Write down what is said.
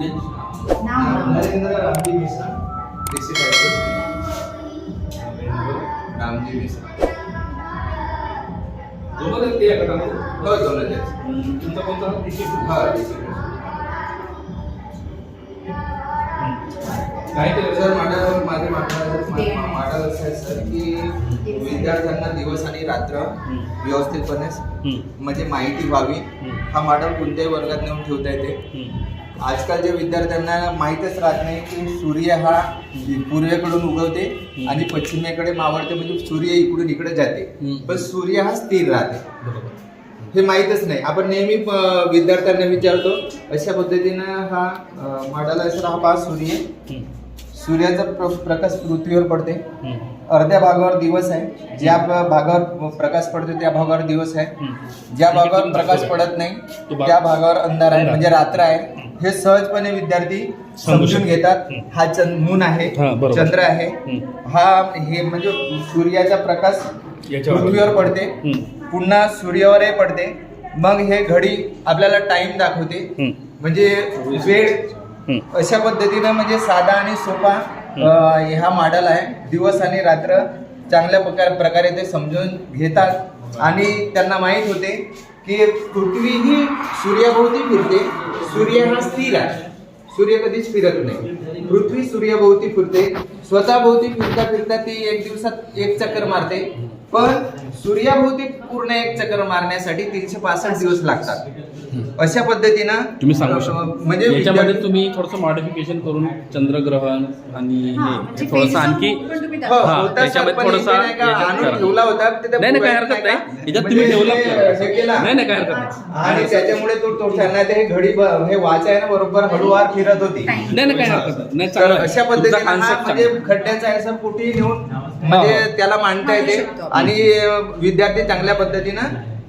नाव Narendra Ramji Mishra. District Ramji Mishra. दोघं आहेत ते या गटामध्ये हो दोनच आहेत तुमचा कोणता? डिस्ट्रिक्ट हा डिस्ट्रिक्ट काय केलं? सर माझं माझे माटल असं आहे सर की विद्यार्थ्यांना दिवस आणि रात्र व्यवस्थितपणे म्हणजे माहिती व्हावी. हा मॉडेल कोणत्याही वर्गात नेऊन ठेवता येते. आजकालच्या विद्यार्थ्यांना माहीतच राहत नाही की सूर्य हा पूर्वेकडून उगवते आणि पश्चिमेकडे मावळते म्हणजे सूर्य इकडून इकडे जाते. पण सूर्य हा स्थिर राहते. हे माहीतच नाही. आपण नेहमी विद्यार्थ्यांना विचारतो अशा पद्धतीनं हा मॉडेल सर हा पहा सूर्य. सूर्याचा प्र- प्रकाश पृथ्वीवर पडते. अर्ध्या भागावर दिवस आहे. ज्या भागावर प्रकाश पडतो त्या भागावर दिवस आहे. ज्या भागावर प्रकाश पडत नाही त्या भागावर अंधार आहे. म्हणजे रात्र आहे. हे सहजपणे विद्यार्थी समजू समजून. घेतात. हा चंद मून आहे. चंद्र आहे. हा हे म्हणजे सूर्याचा प्रकाश. पृथ्वीवर पडते. पुन्हा सूर्यावरही पडते. मग हे घडी आपल्याला टाइम दाखवते. म्हणजे वेळ अशा पद्धतीनं म्हणजे साधा आणि सोपा हा मॉडेल आहे. दिवस आणि रात्र चांगल्या प्रकार प्रकारे ते समजून घेतात. आणि त्यांना माहीत होते की पृथ्वी ही सूर्याभोवती फिरते. सूर्य हा स्थिर आहे. सूर्य कधीच फिरत नाही. पृथ्वी सूर्याभोवती फिरते. स्वतःभोवती फिरता फिरता ती एक दिवसात एक चक्कर मारते. पण सूर्याभोवती पूर्ण एक चक्कर मारण्यासाठी तीनशे पासष्ट दिवस लागतात. अशा पद्धतीनं तुम्ही सांगू शकता. म्हणजे याच्यामध्ये विद्यार्थी- तुम्ही थोडंसं मॉडिफिकेशन करून चंद्रग्रहण आणि हा, हे म्हणजे थोडंसं आणखी पण तुम्ही हो, दाखवा. हा, होता त्याच्यामध्ये सर, पण थोडंसं इथे नाही का याच्यात आणून करा. ठेवला होता तिथे नाही नाही काय हरकत नाही का? याच्यात म्हणजे तुम्ही डेव्हलप हे- करा केला. नाही नाही काय हरकत नाही आणि त्याच्यामुळे तो तो घडी ब- हे वाचायला बरोबर हळूवार फिरत होती. नाही नाही काय हरकत नाही. नाही तर चांगलं आहे. अशा तुमचा पद्धतीने हा concept म्हणजे चांगला आहे. खड्ड्याचा आहे सर कुठेही नेऊन म्हणजे. त्याला मांडता मांडू येते शकतो. आणि विद्यार्थी चांगल्या पद्धतीनं